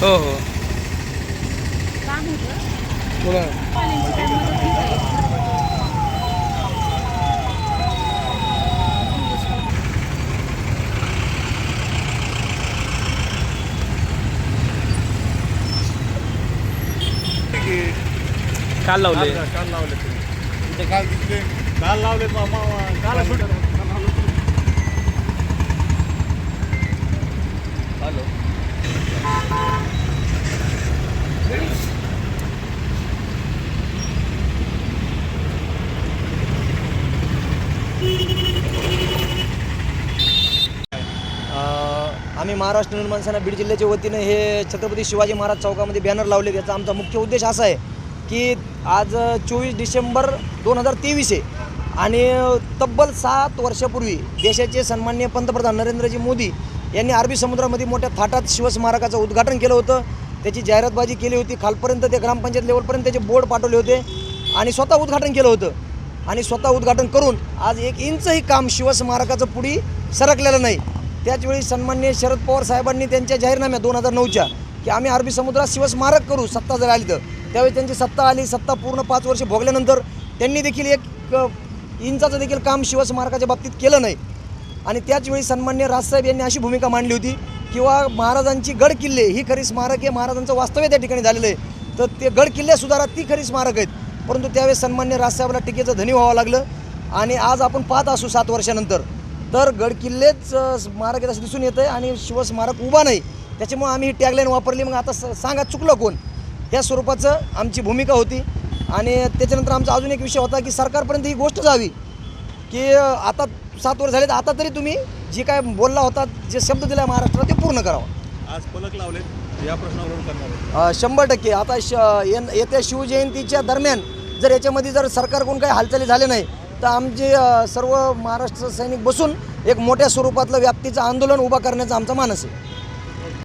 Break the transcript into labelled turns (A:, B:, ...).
A: हो हो
B: काम होतं
A: बोला
B: पाण्याची काय मदत ठीक आहे
A: काल लावले
C: काल लावले तुम्ही काल दिसले काल लावले काल हॅलो
D: आम्ही महाराष्ट्र निर्माण सेना बीड जिल्ह्याच्या वतीनं हे छत्रपती शिवाजी महाराज चौकामध्ये बॅनर लावले याचा आमचा मुख्य उद्देश असा आहे की आज चोवीस डिसेंबर दोन हजार तेवीस आहे आणि तब्बल सात वर्षापूर्वी देशाचे सन्माननीय पंतप्रधान नरेंद्रजी मोदी यांनी अरबी समुद्रामध्ये मोठ्या थाटात शिवस्मारकाचं उद्घाटन केलं होतं. त्याची जाहिरातबाजी केली होती. खालपर्यंत ते ग्रामपंचायत लेवलपर्यंत त्याचे बोर्ड पाठवले होते आणि स्वतः उद्घाटन केलं होतं. आणि स्वतः उद्घाटन करून आज एक इंचही काम शिवस्मारकाचं पुढी सरकलेलं नाही. त्याचवेळी सन्माननीय शरद पवार साहेबांनी त्यांच्या जाहीरनाम्या दोन हजार नऊच्या की आम्ही अरबी समुद्रात शिवस्मारक करू सत्ता जर आली तर. त्यावेळी त्यांची सत्ता आली सत्ता पूर्ण पाच वर्ष भोगल्यानंतर त्यांनी देखील एक इंचाचं देखील काम शिवस्मारकाच्या बाबतीत केलं नाही. आणि त्याचवेळी सन्मान्य राजसाहेब यांनी अशी भूमिका मांडली होती किंवा महाराजांची गड किल्ले ही खरी स्मारक आहे महाराजांचं वास्तव्य त्या ठिकाणी झालेलं आहे. तर ते गड किल्ले सुधारा ती खरी स्मारक आहेत. परंतु त्यावेळेस सन्मान्य राजसाहेबला टीकेचं धनी व्हावं लागलं. आणि आज आपण पाहत असू सात वर्षानंतर. तर गड किल्लेच अ, स्मारक आहेत असं दिसून येतं आहे आणि शिवस्मारक उभा नाही. त्याच्यामुळे आम्ही ही टॅगलाईन वापरली. मग आता सांगा चुकलं कोण? ह्या स्वरूपाचं आमची भूमिका होती. आणि त्याच्यानंतर आमचा अजून एक विषय होता की सरकारपर्यंत ही गोष्ट जावी. की आता सात वर्ष झाले तर आता तरी तुम्ही जे काय बोलला होता जे शब्द दिला महाराष्ट्राला ते पूर्ण करावं.
C: आज फलक लावले या प्रश्नावरून
D: शंभर टक्के. आता श येत्या शिवजयंतीच्या दरम्यान जर याच्यामध्ये जर सरकारकडून काही हालचाली झाले नाही तर आमचे सर्व महाराष्ट्र सैनिक बसून एक मोठ्या स्वरूपातलं व्याप्तीचं आंदोलन उभा करण्याचा आमचा मानस आहे.